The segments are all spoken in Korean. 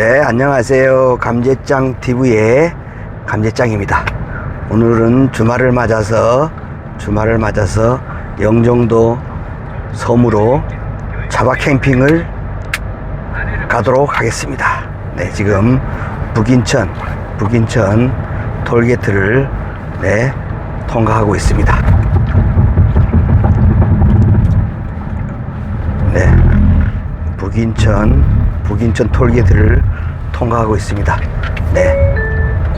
네, 안녕하세요. 감제짱 TV의 감제짱입니다. 오늘은 주말을 맞아서 주말을 맞아서 영종도 섬으로 자바 캠핑을 가도록 하겠습니다. 네, 지금 북인천 북인천 톨게이트를 네, 통과하고 있습니다. 네. 북인천 북인천 톨게이트를 통과하고 있습니다. 네.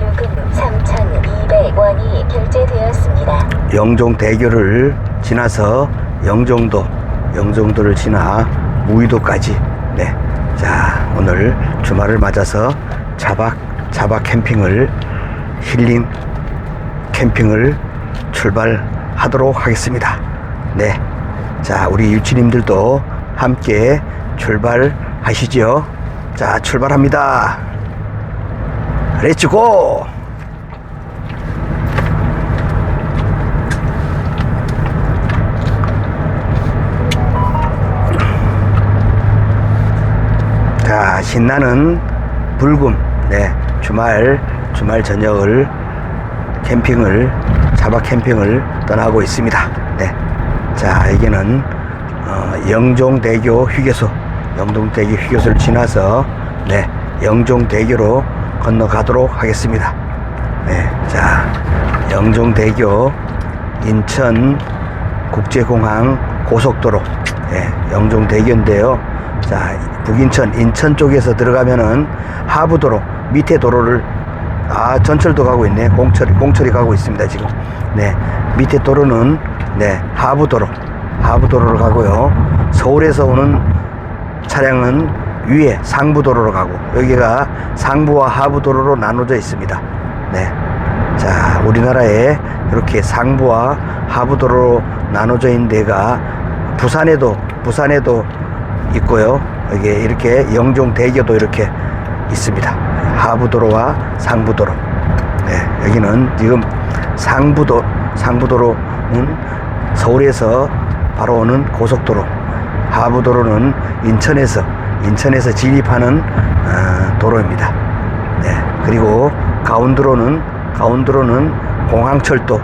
요금 3,200원이 결제되었습니다. 영종대교를 지나서 영종도 영종도를 지나 무의도까지 네. 자, 오늘 주말을 맞아서 자박 자박 캠핑을 힐링 캠핑을 출발하도록 하겠습니다. 네. 자, 우리 유치님들도 함께 출발하시죠. 자, 출발합니다. 렛츠고! 자, 신나는 불금, 네, 주말, 주말 저녁을 캠핑을, 자바 캠핑을 떠나고 있습니다. 네. 자, 여기는, 어, 영종대교 휴게소, 영종대교 휴게소를 지나서, 네, 영종대교로 건너가도록 하겠습니다. 네, 자, 영종대교, 인천 국제공항 고속도로, 네, 영종대교인데요. 자, 북인천, 인천 쪽에서 들어가면은 하부도로, 밑에 도로를, 아, 전철도 가고 있네. 공철이, 공철이 가고 있습니다, 지금. 네, 밑에 도로는, 네, 하부도로, 하부도로를 가고요. 서울에서 오는 차량은 위에 상부도로로 가고, 여기가 상부와 하부도로로 나눠져 있습니다. 네. 자, 우리나라에 이렇게 상부와 하부도로 나눠져 있는 데가 부산에도, 부산에도 있고요. 여기 이렇게 영종 대교도 이렇게 있습니다. 하부도로와 상부도로. 네, 여기는 지금 상부도, 상부도로는 서울에서 바로 오는 고속도로. 하부도로는 인천에서, 인천에서 진입하는 어, 도로입니다. 네, 그리고 가운데로는, 가운데로는 공항철도,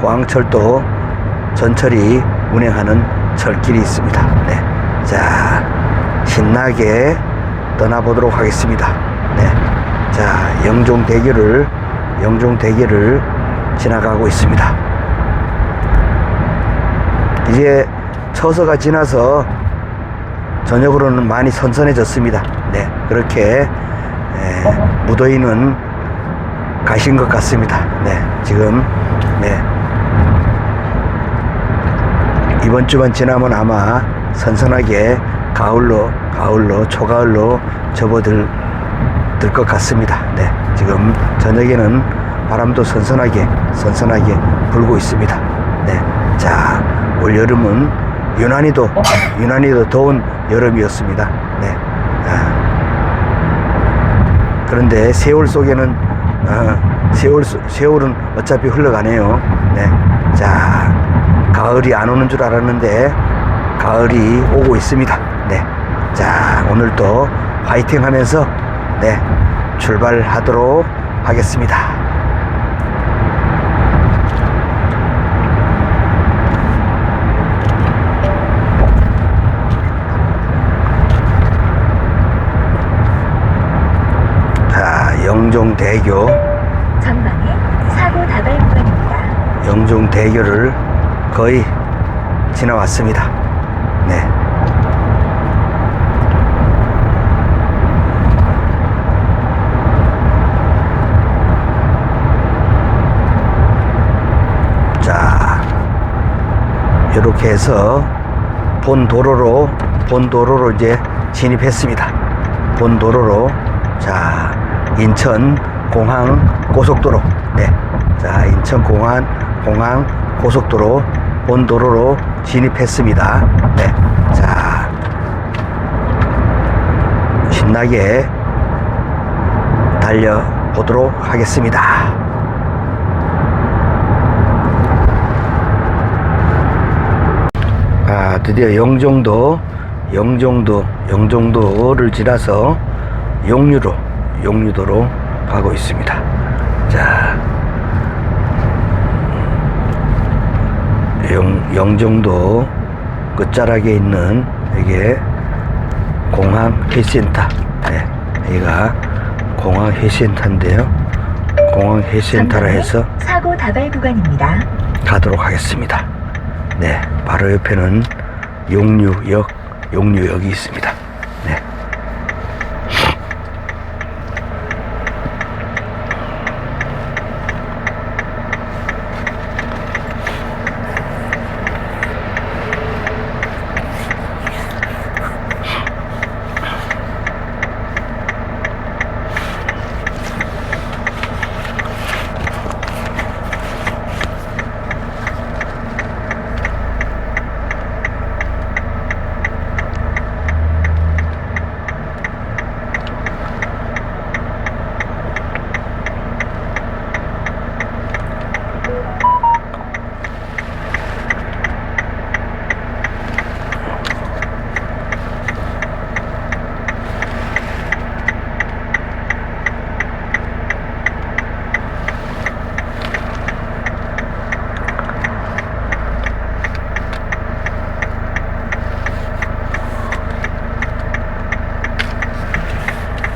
공항철도 전철이 운행하는 철길이 있습니다. 네. 자, 신나게 떠나보도록 하겠습니다. 네. 자, 영종대교를, 영종대교를 지나가고 있습니다. 이제 처서가 지나서 저녁으로는 많이 선선해졌습니다. 네. 그렇게, 에, 무더위는 가신 것 같습니다. 네. 지금, 네. 이번 주만 지나면 아마 선선하게 가을로 가을로 초가을로 접어들 들 것 같습니다. 네, 지금 저녁에는 바람도 선선하게 선선하게 불고 있습니다. 네, 자, 올 여름은 유난히도 유난히도 더운 여름이었습니다. 네, 아, 그런데 세월 속에는 어, 세월 소- 세월은 어차피 흘러가네요. 네, 자, 가을이 안 오는 줄 알았는데 가을이 오고 있습니다. 네. 자, 오늘도 화이팅 하면서 네, 출발하도록 하겠습니다. 자, 영종대교, 전방에 사고 다발 구간입니다. 영종대교를 거의 지나왔습니다. 네. 자, 이렇게 해서 본 도로로 본 도로로 이제 진입했습니다. 본 도로로 자 인천 공항 고속도로 네. 자 인천 공항 공항 고속도로 본 도로로 진입했습니다. 네. 자 신나게 달려 보도록 하겠습니다. 아, 드디어 영종도, 영종도, 영종도를 지나서 용류로 용류도로 가고 있습니다. 자, 영, 영종도 끝자락에 있는 이게 공항 회센터. 네, 여기가 공항 회센터인데요. 공항 회센터라 해서 사고 다발 구간입니다. 가도록 하겠습니다. 네, 바로 옆에는 용류역, 용류역이 있습니다. 네.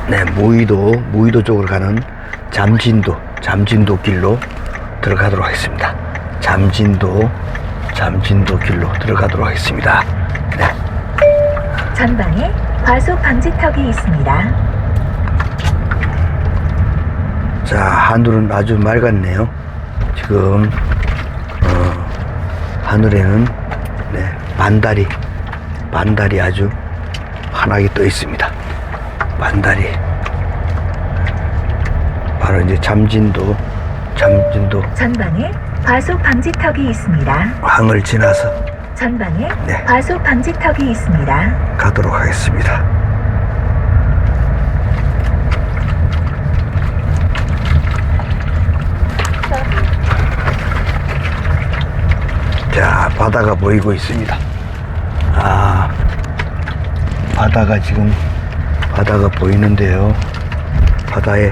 네, 무의도, 무의도 쪽으로 가는 잠진도, 잠진도 길로 들어가도록 하겠습니다. 잠진도, 잠진도 길로 들어가도록 하겠습니다. 네. 전방에 과속 방지턱이 있습니다. 자, 하늘은 아주 맑았네요. 지금, 어, 하늘에는, 네, 반달이, 반달이 아주 환하게 떠 있습니다. 반달이. 바로 이제 잠진도, 잠진도 전방에 과속 방지턱이 있습니다. 항을 지나서 전방에 네. 과속 방지턱이 있습니다. 가도록 하겠습니다. 자, 바다가 보이고 있습니다. 아, 바다가 지금, 바다가 보이는데요. 바다에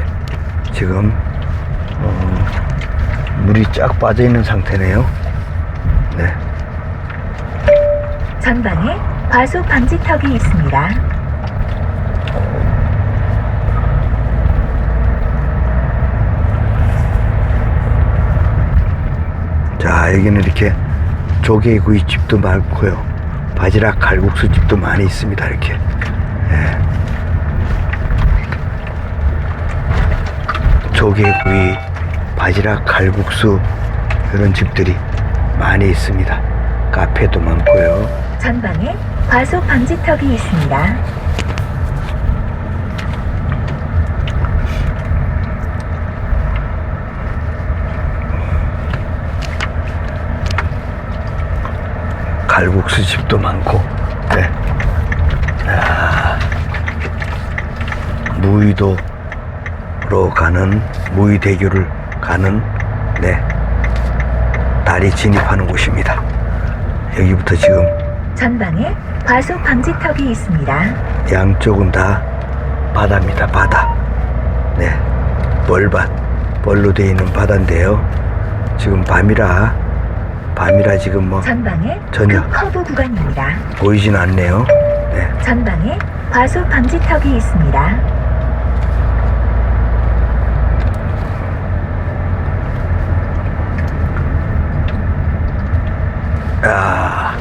지금, 어, 물이 쫙 빠져 있는 상태네요. 네. 전방에 과속 방지턱이 있습니다. 자 여기는 이렇게 조개구이 집도 많고요 바지락 칼국수 집도 많이 있습니다 이렇게 예. 조개구이 바지락 칼국수 이런 집들이 많이 있습니다 카페도 많고요 전방에 과속 방지턱이 있습니다. 칼국수 집도 많고 네. 아, 무의도 로 가는 무의대교를 가는 네 다리 진입하는 곳입니다. 여기부터 지금 전방에 과속 방지턱이 있습니다. 양쪽은 다 바다입니다. 바다. 네, 벌밭, 벌로 되어 있는 바다인데요. 지금 밤이라 밤이라 지금 뭐 전방에 전혀. 그 커브 구간입니다. 보이진 않네요. 네. 전방에 과속 방지턱이 있습니다. 아,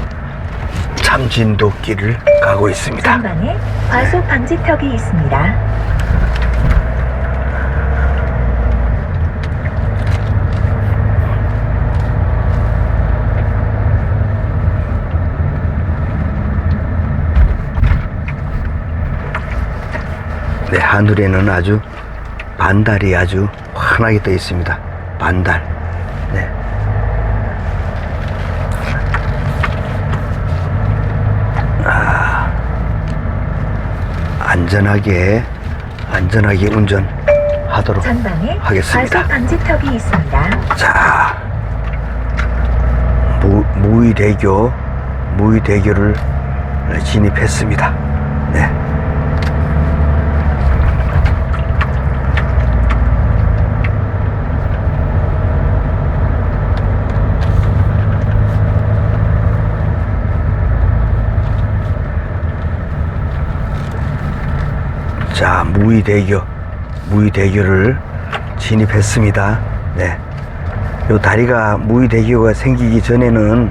참진도 길을 가고 있습니다. 전방에 과속 방지턱이 있습니다. 네, 하늘에는 아주 반달이 아주 환하게 떠 있습니다. 반달. 네. 아, 안전하게, 안전하게 운전하도록 전방에 하겠습니다. 과속 방지턱이 있습니다. 자, 무, 무의대교, 무의대교를 진입했습니다. 네. 자, 무의대교, 무의대교를 진입했습니다. 네. 요 다리가 무의대교가 생기기 전에는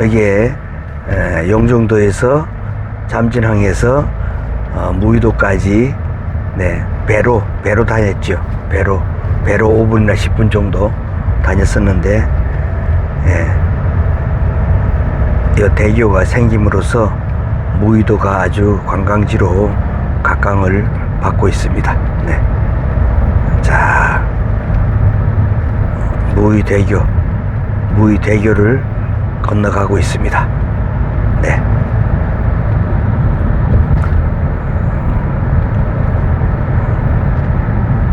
여기에 에, 영종도에서 잠진항에서 어, 무의도까지 네, 배로 배로 다녔죠. 배로 배로 5분이나 10분 정도 다녔었는데 예. 이 대교가 생김으로써 무의도가 아주 관광지로 각광을 받고 있습니다. 네. 자, 무의대교, 무의대교를 건너가고 있습니다. 네.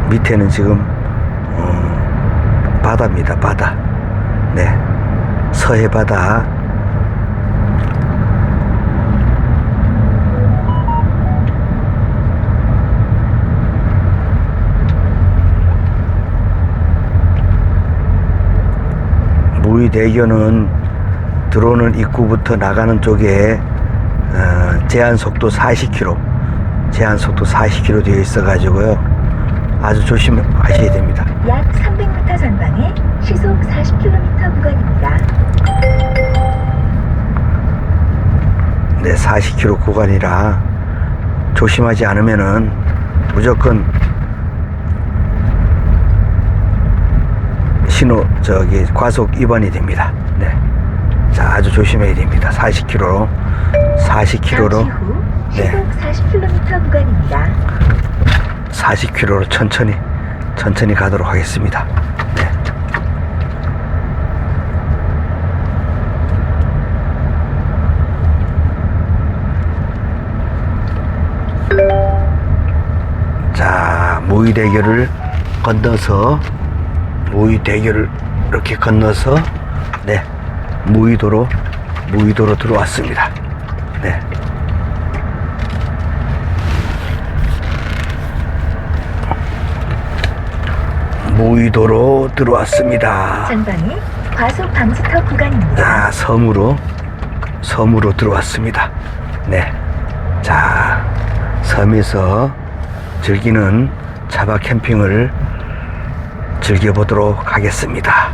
밑에는 지금 어, 바다입니다. 바다. 네. 서해 바다. 무의대교는 들어오는 입구부터 나가는 쪽에 어, 제한 속도 40km, 제한 속도 40km 되어 있어 가지고요. 아주 조심하셔야 됩니다. 약 300m 전방에 시속 40km 구간입니다. 네, 40km 구간이라 조심하지 않으면은 무조건 신호 저기 과속 위반이 됩니다. 네. 자, 아주 조심해야 됩니다. 40km로 40km로 잠시 후 네. 시속 40km 구간입니다. 40km로 천천히 천천히 가도록 하겠습니다. 네. 자, 무의대교를 건너서 무의대교를 이렇게 건너서 네, 무의도로 무의도로 들어왔습니다. 네. 무의도로 들어왔습니다. 전방에 과속 방지턱 구간입니다. 자, 섬으로, 섬으로 들어왔습니다. 네. 자, 섬에서 즐기는 차박 캠핑을 즐겨보도록 하겠습니다.